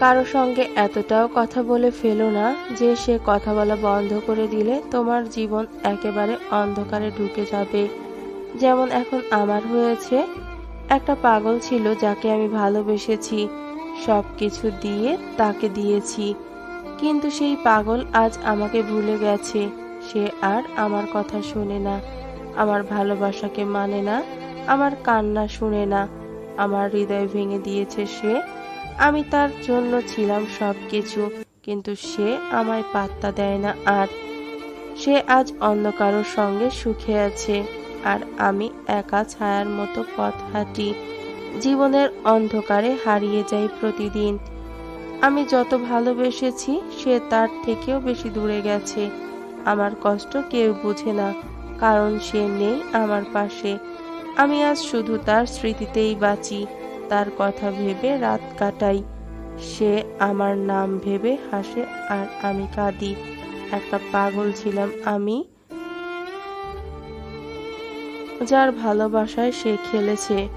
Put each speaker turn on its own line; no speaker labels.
কারও সঙ্গে এতটাও কথা বলে ফেলো না যে সে কথা বলা বন্ধ করে দিলে তোমার জীবন একেবারে অন্ধকারে ঢুকে যাবে। যেমন এখন আমার হয়েছে। একটা পাগল ছিল যাকে আমি ভালোবেসেছি। সব কিছু দিয়ে তাকে দিয়েছি। কিন্তু সেই পাগল আজ আমাকে ভুলে গেছে। সে আর আমার কথা শোনে না। আমার ভালোবাসাকে মানে না। আমার কান্না শুনে না। আমার হৃদয় ভেঙে দিয়েছে সে। আমি তার জন্য ছিলাম সব কিছু কিন্তু সে আমায় পাত্তা দেয় না আর সে আজ অন্য কারোর সঙ্গে সুখে আছে। আর আমি একা ছায়ার মতো পথ হাঁটি। জীবনের অন্ধকারে হারিয়ে যাই প্রতিদিন। আমি যত ভালোবেসেছি, সে তার থেকেও বেশি দূরে গেছে। আমার কষ্ট কেউ বুঝে না, কারণ সে নেই আমার পাশে। আমি আজ শুধু তার স্মৃতিতেই বাঁচি, তার কথা ভেবে রাত কাটাই। সে আমার নাম ভেবে হাসে আর আমি কাঁদি। একটা পাগল ছিলাম আমি। যার ভালোবাসায় সে খেলেছে।